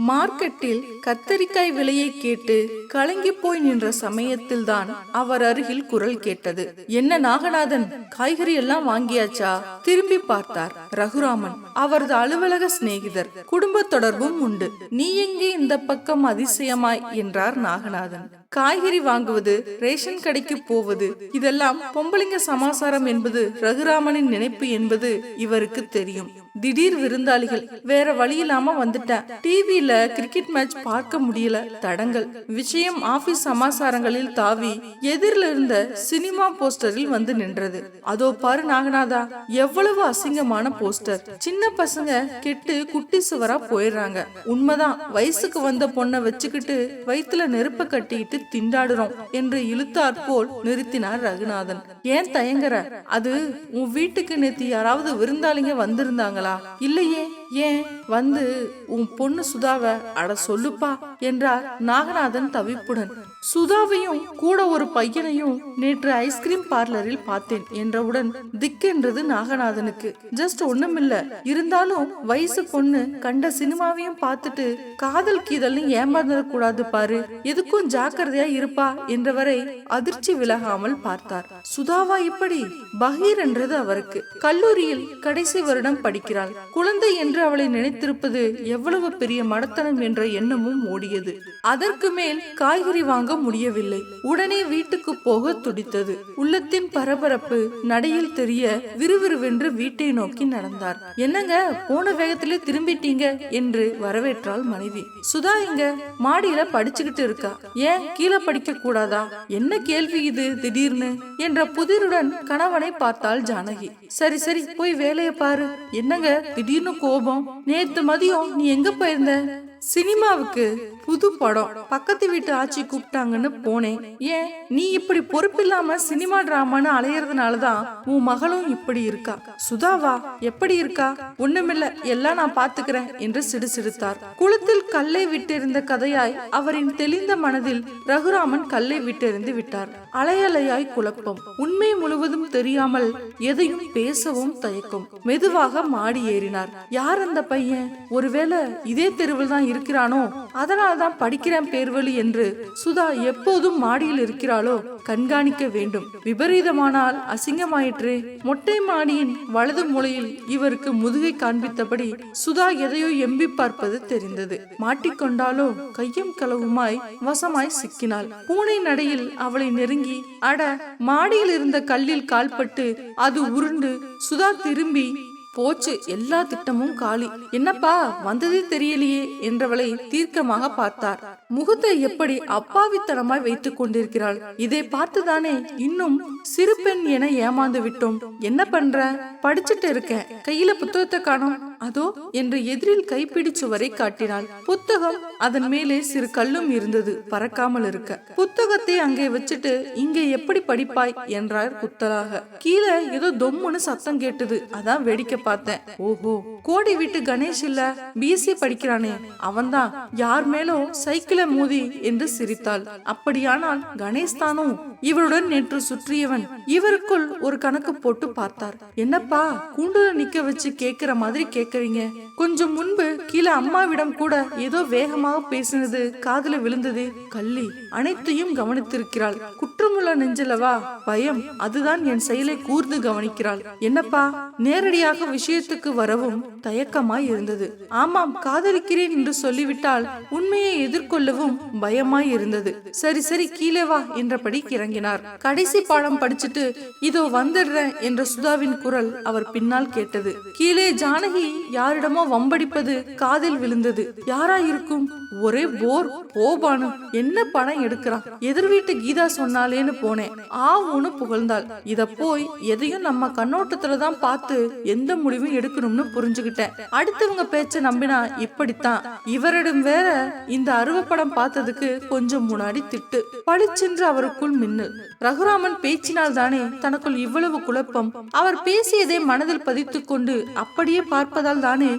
மார்க்கெட்டில் கத்தரிக்காய் விலையை கேட்டு கலங்கி போய் நின்ற சமயத்தில்தான் அவர் அருகில் குரல் கேட்டது. என்ன நாகநாதன் காய்கறி எல்லாம் வாங்கியாச்சா? திரும்பி பார்த்தார் ரகுராமன். அவரது அலுவலக சிநேகிதர் குடும்ப தொடர்பும் உண்டு. நீ எங்கே இந்த பக்கம் அதிசயமாய்? என்றார் நாகநாதன். காய்கறி வாங்குவது ரேஷன் கடைக்கு போவது இதெல்லாம் பொம்பளைங்க சமாசாரம் என்பது ரகுராமனின் நினைப்பு என்பது இவருக்கு தெரியும். திடீர் விருந்தாளிகள் வேற வழி இல்லாம வந்துட்டேன் டிவியில கிரிக்கெட் மேட்ச் பார்க்க முடியல. தடங்கள். விஷயம் ஆபீஸ் சமாசாரங்களில் தாவி எதிரில் இருந்த சினிமா போஸ்டரில் வந்து நின்றது. அதோ பாரு நாகநாதா எவ்வளவு அசிங்கமான போஸ்டர் சின்ன பசங்க கெட்டு குட்டி சுவரா போயிடுறாங்க. உண்மைதான் வயசுக்கு வந்த பொண்ணை வச்சுக்கிட்டு வயிற்றுல நெருப்ப கட்டிக்கிட்டு திண்டாடுறோம் என்று இழுத்தாற் போல் நிறுத்தினார் ரகுநாதன். ஏன் தயங்குற? அது உன் வீட்டுக்கு நேத்து யாராவது விருந்தாளிங்க வந்திருந்தாங்களா? இல்லையே. ஏன் வந்து உன் பொண்ணு சுதாவை அட சொல்லுப்பா என்றார் நாகநாதன் தவிப்புடன். சுதாவையும் கூட ஒரு பையனையும் நேற்று ஐஸ்கிரீம் பார்லரில் பார்த்தேன் என்றவுடன் திக்கென்றது நாகநாதனுக்கு. ஜஸ்ட் ஒண்ணுமில்ல இருந்தாலும் வயசு பொண்ணு கண்ட சினிமாவையும் பார்த்துட்டு காதல் கீதல்னு ஏமாந்துடக்கூடாது பாரு எதுக்கும் ஜாக்கிரதையா இருப்பா என்றவரை அதிர்ச்சி விலகாமல் பார்த்தார். சுதாவா இப்படி பகீர் என்றது அவருக்கு. கல்லூரியில் கடைசி வருடம் படிக்கிறாள். குழந்தை என்று அவளை நினைத்திருப்பது எவ்வளவு பெரிய மடத்தனம் என்ற எண்ணமும் ஓடியது. அதற்கு மேல் காய்கறி வாங்க முடியவில்லை. உடனே வீட்டுக்கு போக துடித்தது. உள்ளத்தின் பரபரப்பு நடையில் தெரிய விறுவிறுவென்று வீட்டை நோக்கி நடந்தார். என்னங்க போன வேகத்திலே திரும்பிட்டீங்க? என்று வரவேற்றாள் மனைவி. சுதா இங்க மாடியில படிச்சுக்கிட்டு இருக்கா. ஏன் கீழே படிக்க கூடாதா? என்ன கேள்வி இது திடீர்னு? என்ற புதிருடன் கணவனை பார்த்தாள் ஜானகி. சரி சரி போய் வேலையை பாரு. என்னங்க திடீர்னு கோபம் நேத்து மதியம் நீ எங்க போயிருந்த? சினிமாவுக்கு. புது படம். பக்கத்து வீட்டு ஆட்சி கூப்பிட்டாங்கன்னு போனேன். ஏன்? நீ இப்படி பொறுப்பில்லாம சினிமா டிராமான்னு அலையறதுனாலதான் உன் மகளும் இப்படி இருக்கா. சுதாவா எப்படி இருக்கா? ஒண்ணுமில்ல. எல்லாம் நான் பாத்துக்கிறேன் என்று சிடுசிடுத்தார். குளத்தில் கல்லை விட்டிருந்த கதையாய் அவரின் தெளிந்த மனதில் ரகுராமன் கல்லை விட்டெறிந்து விட்டார். அலையலையாய் குழப்பம். உண்மை முழுவதும் தெரியாமல் எதையும் பேசவும் தயக்கம். மெதுவாக மாடி ஏறினார். யார் அந்த பையன்? ஒருவேளை இதே தெருவில் தான் இருக்கிறானோ? அதனால தான் படிக்கிறேன் பேர்வழி என்று சுதா எப்போதும் மாடியில் இருக்கிறாளோ? கண்காணிக்க வேண்டும். விபரீதமானால் அசிங்கமாயிற்றே. மொட்டை மாடியின் வலது மூலையில் இவருக்கு முதுகை காண்பித்தபடி சுதா எதையோ எம்பி பார்ப்பது தெரிந்தது. மாட்டிக்கொண்டாலோ? கையும் களவுமாய் வசமாய் சிக்கினாள். பூனை நடையில் அவளை நெருங்கி அட மாடியில் இருந்த கல்லில் கால்பட்டு அது உருண்டு. சுதா திரும்பி போச்சு எல்லா திட்டமும் காலி. என்னப்பா வந்ததே தெரியலையே என்றவளை தீர்க்கமாக பார்த்தார். முகத்தை எப்படி அப்பாவித்தனமாய் வைத்துக் கொண்டிருக்கிறாள்? இதை பார்த்துதானே இன்னும் சிறு பெண் என ஏமாந்து விட்டோம். என்ன பண்ற? படிச்சுட்டு இருக்க கையில புத்தகத்தை காணோம். அதோ என்று எதிரில் கைப்பிடி சுவரை காட்டினாள். புத்தகம் அதன் மேலே சிறு கல்லும் இருந்தது பறக்காமல் இருக்க. புத்தகத்தை அங்கே வச்சுட்டு இங்கே எப்படி படிப்பாய்? என்றார் குத்தலாக. கீழே ஏதோ தொம்முன்னு சத்தம் கேட்டது. அதான் வேடிக்கை பார்த்தேன். ஓஹோ கோடி வீட்டு கணேஷ் இல்ல? பிஎஸ்சி படிக்கிறானே. அவன்தான். யார் மேலும் சைக்கிளை மோதி என்று சிரித்தாள். அப்படியானால் கணேஷ் தானோ? இவருடன் நேற்று சுற்றியவன். இவருக்குள் ஒரு கணக்கு போட்டு பார்த்தார். என்னப்பா? கூண்டுல நிக்க வச்சு கேக்குற மாதிரி கேக்குறீங்க கொஞ்சம் முன்பு கீழே அம்மாவிடம் கூட ஏதோ வேகமாக பேசினது காதுல விழுந்தது. கள்ளி அனைத்தையும் கவனித்திருக்கிறாள். குற்றமுள்ள நெஞ்சலவா? பயம் அதுதான் என் செயலை கூர்ந்து கவனிக்கிறாள். என்னப்பா? நேரடியாக விஷயத்துக்கு வரவும் தயக்கமாய் இருந்தது. ஆமாம் காதலிக்கிறேன் என்று சொல்லிவிட்டால் உண்மையை எதிர்கொள்ளவும் பயமாய் இருந்தது. சரி சரி கீழே வா என்றபடி கிறங்கினார். கடைசி பாடம் படிச்சுட்டு இதோ வந்துடுறேன் என்ற சுதாவின் குரல் அவர் பின்னால் கேட்டது. கீழே ஜானகி யாரிடமோ வம்படிப்பது காதில் விழுந்தது. யாரா இருக்கும் ஒரே போர் ஓபானு என்ன பணம் எடுக்கிறான்? எதிர் வீட்டு கீதா சொன்னாலேன்னு போனேன். ஆவுன்னு புகழ்ந்தாள். இத போய் எதையும் நம்ம கண்ணோட்டத்துல தான் பார்த்து எந்த முடிவும் எடுக்கணும்னு புரிஞ்சுகிட்டேன். அடுத்தவங்க பேச்ச நம்பினா இப்படித்தான். இவரிடம் வேற இந்த அருவப்படம் பார்த்ததுக்கு கொஞ்சம் முன்னாடி திட்டு. பளிச்சென்று அவருக்குள் மின்னல். ரகுராமன் பேச்சினால் தானே தனக்குள் இவ்வளவு குழப்பம். அவர் பேசியதை மனதில் பதித்துக்கொண்டு அப்படியே அப்படியே பார்ப்பதால் தானே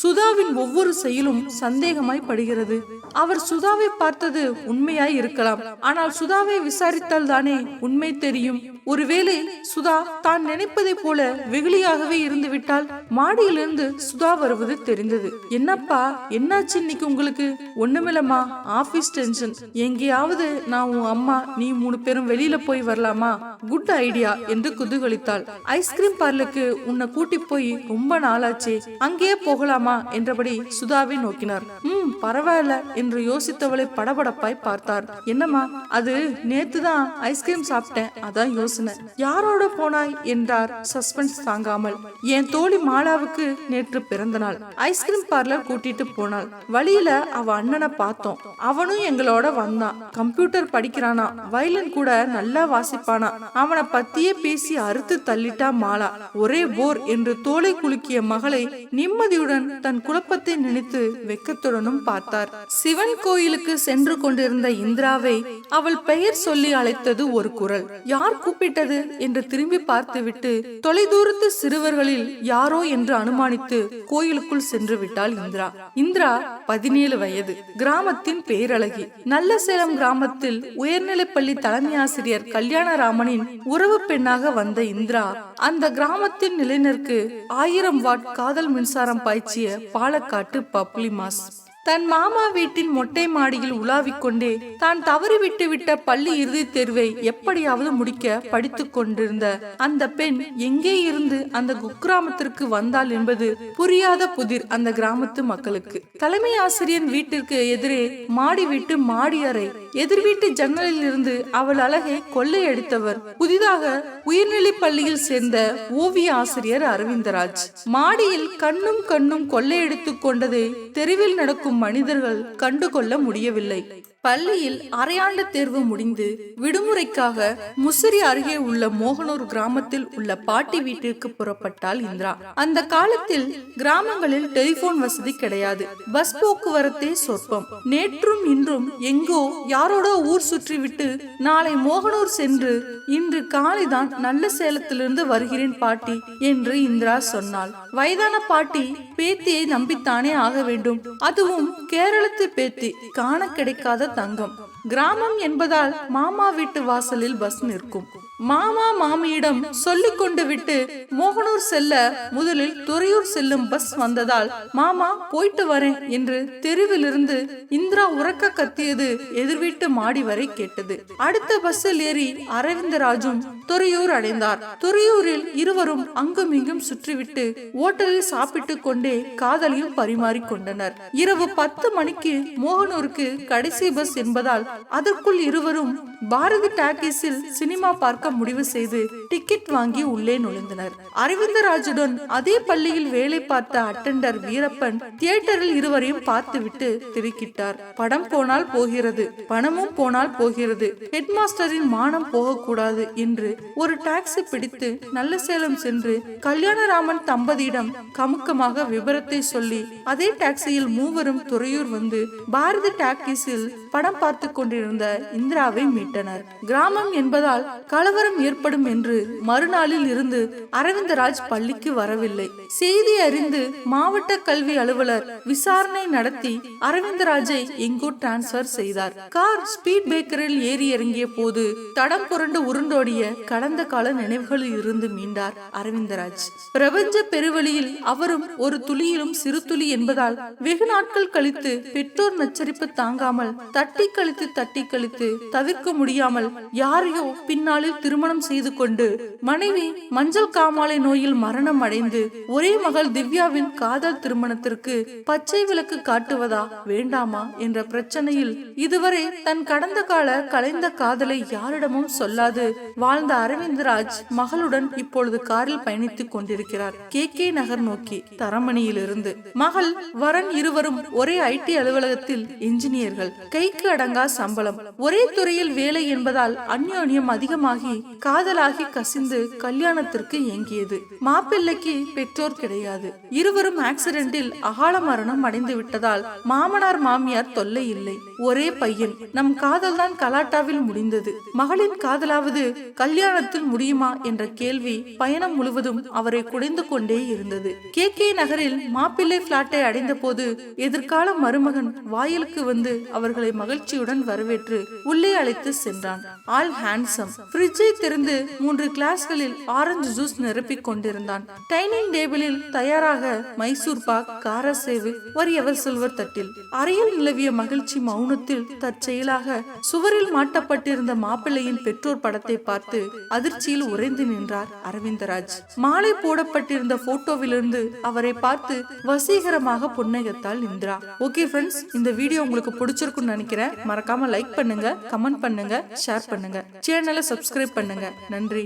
சுதாவின் ஒவ்வொரு செயலும் சந்தேகமாய் படுகிறது. அவர் சுதாவை பார்த்தது உண்மையாய் இருக்கலாம். ஆனால் சுதாவை விசாரித்தால் தானே உண்மை தெரியும். ஒருவேளை சுதா தான் நினைப்பதைப் போல வெகுளியாகவே இருந்து விட்டால் மாடியிலிருந்து சுதா வருவது தெரிந்தது. என்னப்பா என்னாச்சு இன்னைக்கு உங்களுக்கு? ஒண்ணுமில்லம்மா ஆபீஸ் டென்ஷன். எங்கேயாவது நான் உன் அம்மா நீ மூணு பேரும் வெளியில போய் வரலாமா? குட் ஐடியா என்று குதூகலித்தாள். ஐஸ்கிரீம் பார்லருக்கு உன்னை கூட்டி போய் ரொம்ப நாளாச்சே. அங்கேயே போகலாம்? என்றபடி சுதாவை நோக்கினார். ம் பரவாயில்ல என்று யோசித்தவளை படபடப்பாய் பார்த்தார். என்னம்மா அது நேத்து தான் ஐஸ்கிரீம் சாப்பிட்டேன் அதான் யோசனை. யாரோட போனாய்? என்றார். சஸ்பென்ஸ் தாங்காமல். என் தோழி மாலாவுக்கு நேற்று பிறந்த நாள். ஐஸ்கிரீம் பார்லர் கூட்டிட்டு போனாள். வழியில அவ அண்ணனை பார்த்தோம். அவனும் எங்களோட வந்தான். கம்ப்யூட்டர் படிக்கிறானா? வயலின் கூட நல்லா வாசிப்பானா? அவனை பத்தியே பேசி அறுத்து தள்ளிட்டா மாலா. ஒரே போர் என்று தோலை குலுக்கிய மகளை நிம்மதியுடன் தன் குழப்பத்தை நினைத்து வெக்கத்துடனும் பார்த்தார். சிவன் கோயிலுக்கு சென்று கொண்டிருந்த இந்திராவை அவள் பெயர் சொல்லி அழைத்தது ஒரு குரல். யார் கூப்பிட்டது? என்று திரும்பி பார்த்துவிட்டு தொலைதூரத்து சிறுவர்களில் யாரோ என்று அனுமானித்து கோயிலுக்குள் சென்று விட்டாள் இந்திரா. இந்திரா பதினேழு வயது கிராமத்தின் பேரழகி. நல்ல சேலம் கிராமத்தில் உயர்நிலைப்பள்ளி தலைமை ஆசிரியர் கல்யாணராமனின் உறவு பெண்ணாக வந்த இந்திரா அந்த கிராமத்தின் நிலைநருக்கு ஆயிரம் வாட் காதல் மின்சாரம் பாய்ச்சிய பாலக்காட்டு பப்ளிமாஸ் தன் மாமா வீட்டின் மொட்டை மாடியில் உலாவிக் கொண்டே தான் தவறிவிட்டு விட்ட பள்ளி இறுதித் தேர்வை எப்படியாவது முடிக்க படித்துக் கொண்டிருந்த அந்த பெண் எங்கே இருந்து அந்த குக்கிராமத்திற்கு வந்தாள் என்பது புரியாத புதிர் அந்த கிராமத்து மக்களுக்கு. தலைமை ஆசிரியர் வீட்டிற்கு எதிரே மாடி வீட்டு மாடி அறை எதிர் வீட்டு ஜன்னலில் இருந்து அவள் அழகை கொள்ளையடித்தவர். புதிதாக உயர்நிலை பள்ளியில் சேர்ந்த ஓவிய ஆசிரியர் அரவிந்தராஜ். மாடியில் கண்ணும் கண்ணும் கொள்ளையடித்துக் கொண்டதை தெருவில் நடக்கும் மனிதர்கள் கண்டுகொள்ள முடியவில்லை. பள்ளியில் அரையாண்டு தேர்வு முடிந்து விடுமுறைக்காக முசிறி அருகே உள்ள மோகனூர் கிராமத்தில் உள்ள பாட்டி வீட்டிற்கு புறப்பட்டால் இந்திரா. அந்த காலத்தில் கிராமங்களில் டெலிபோன் வசதி கிடையாது. பஸ் போக்குவரத்தே சொற்பம். நேற்றும் இன்றும் எங்கோ யாரோடோ ஊர் சுற்றிவிட்டு நாளை மோகனூர் சென்று இன்று காலைதான் நல்ல சேலத்திலிருந்து வருகிறேன் பாட்டி என்று இந்திரா சொன்னாள். வயதான பாட்டி பேத்தியை நம்பித்தானே ஆக வேண்டும். அதுவும் கேரளத்து பேத்தி. காண கிடைக்காத தங்கம். கிராமம் என்பதால் மாமா வீட்டு வாசலில் பஸ் நிற்கும். மாமா மாமியிடம் சொல்லிக் கொண்டு விட்டு மோகனூர் செல்ல முதலில் துறையூர் செல்லும் பஸ் வந்ததால் மாமா போயிட்டு வரேன் என்று தெருவிலிருந்து இந்திரா உறக்க கத்தியது எதிர்வீட்டு மாடி வரை கேட்டது. அடுத்த பஸ்ஸில் ஏறி அரவிந்தராஜும் துறையூர் அடைந்தார். துறையூரில் இருவரும் அங்கும் இங்கும் சுற்றிவிட்டு ஓட்டலில் சாப்பிட்டுக் கொண்டே காதலையும் பரிமாறிக் கொண்டனர். இரவு பத்து மணிக்கு மோகனூருக்கு கடைசி பஸ் என்பதால் அதற்குள் இருவரும் பாரதி டாக்கீஸில் சினிமா பார்க்க முடிவு செய்து டிக்கெட் வாங்கி உள்ளே நுழைந்தனர். அரவிந்தராஜுடன் அதே பள்ளியில் வேலை பார்த்த அட்டெண்டர் வீரப்பன் தியேட்டரில் இருவரையும் பார்த்துவிட்டு திடுக்கிட்டார் படம் போனால் போகிறது பணமும் போனால் போகிறது ஹெட் மாஸ்டரின் மானம் போகக்கூடாது என்று ஒரு டாக்ஸி பிடித்து நல்ல சேலம் சென்று கல்யாணராமன் தம்பதியிடம் கமுக்கமாக விவரத்தை சொல்லி அதே டாக்ஸியில் மூவரும் துறையூர் வந்து பாரதி டாக்கீஸில் படம் பார்த்து கொண்டிருந்த இந்திராவை மீட்டனர். கிராமம் என்பதால் கலவரம் ஏற்படும் என்று மறுநாளில் இருந்து அரவிந்தராஜ் பள்ளிக்கு வரவில்லை. செய்தி அறிந்து மாவட்ட கல்வி அலுவலர் விசாரணை நடத்தி அரவிந்தராஜை எங்கோ டிரான்ஸ்பர் செய்தார். கார் ஸ்பீட் பிரேக்கரில் ஏறி இறங்கிய போது தடம் புரண்டு உருண்டோடிய கடந்த கால நினைவுகளில் இருந்து மீண்டார் அரவிந்தராஜ். பிரபஞ்ச பெருவழியில் அவரும் ஒரு துளியிலும் சிறு துளி என்பதால் வெகு நாட்கள் கழித்து பெற்றோர் நச்சரிப்பு தாங்காமல் தட்டி கழித்து தட்டி கழித்து தவிர்க்க முடியாமல் யாரையோ பின்னாளில் திருமணம் செய்து கொண்டு மனைவி மஞ்சள் காமாலை நோயில் மரணம் அடைந்து ஒரே மகள் திவ்யாவின் காதல் திருமணத்திற்கு பச்சை விளக்கு காட்டுவதா வேண்டாமா என்ற பிரச்சனையில் இதுவரை தன் கடந்த கால கலைந்த காதலை யாரிடமும் சொல்லாது வாழ்ந்த அரவிந்தராஜ் மகளுடன் இப்பொழுது காரில் பயணித்துக் கொண்டிருக்கிறார். கே. கே. நகர் நோக்கி தரமணியிலிருந்து. மகள் வரன் இருவரும் ஒரே ஐடி அலுவலகத்தில் இன்ஜினியர்கள். கைக்கு அடங்கா சம்பளம். ஒரே துறையில் வேலை என்பதால் அந்யோன்யம் அதிகமாகி காதலாகி கசிந்து கல்யாணத்திற்கு இயங்கியது மாப்பிள்ளைக்கு பெற்றோர் கிடையாது. இருவரும் ஆக்சிடென்டில் அகால மரணம் அடைந்து விட்டதால் மாமனார் மாமியார் தொல்லை இல்லை. ஒரே பையன். நம் காதல்தான் கலாட்டாவில் முடிந்தது. மகளின் காதலாவது கல்யாணத்தில் முடியுமா என்ற கேள்வி பயணம் முழுவதும் அவரை குடைந்து கொண்டே இருந்தது. கே. கே. நகரில் மாப்பிள்ளை பிளாட்டை அடைந்த போது எதிர்கால மருமகன் வாயிலுக்கு வந்து அவர்களை மகிழ்ச்சியுடன் வரவேற்று உள்ளே அழைத்து சென்றான். All handsome. பிரிட்ஜ் ஃப்ரிட்ஜை திறந்து மூன்று கிளாஸ்களில் ஆரஞ்சு ஜூஸ் நிரப்பிக் கொண்டிருந்தான். டைனிங் டேபிளில் தயாராக மைசூர் பாக் காரசேவு வறியவர் சில்வர் தட்டில். அறையில் நிலவிய மகிழ்ச்சி மௌனத்தில் தற்செயலாக சுவரில் மாட்டப்பட்டிருந்த மாப்பிள்ளையின் பெற்றோர் படத்தை பார்த்து அதிர்ச்சியில் உறைந்து நின்றார் அரவிந்தராஜ். மாலை போடப்பட்டிருந்த போட்டோவிலிருந்து அவரை பார்த்து வசீகரமாக புன்னகத்தால் நின்றா ஓகே ஃப்ரெண்ட்ஸ் இந்த வீடியோ உங்களுக்கு பிடிச்சிருக்கும்னு நினைக்கிறேன். மறக்காம லைக் பண்ணுங்க கமெண்ட் பண்ணுங்க ஷேர் பண்ணுங்க. சேனலை சப்ஸ்கிரைப் பண்ணுங்க. நன்றி.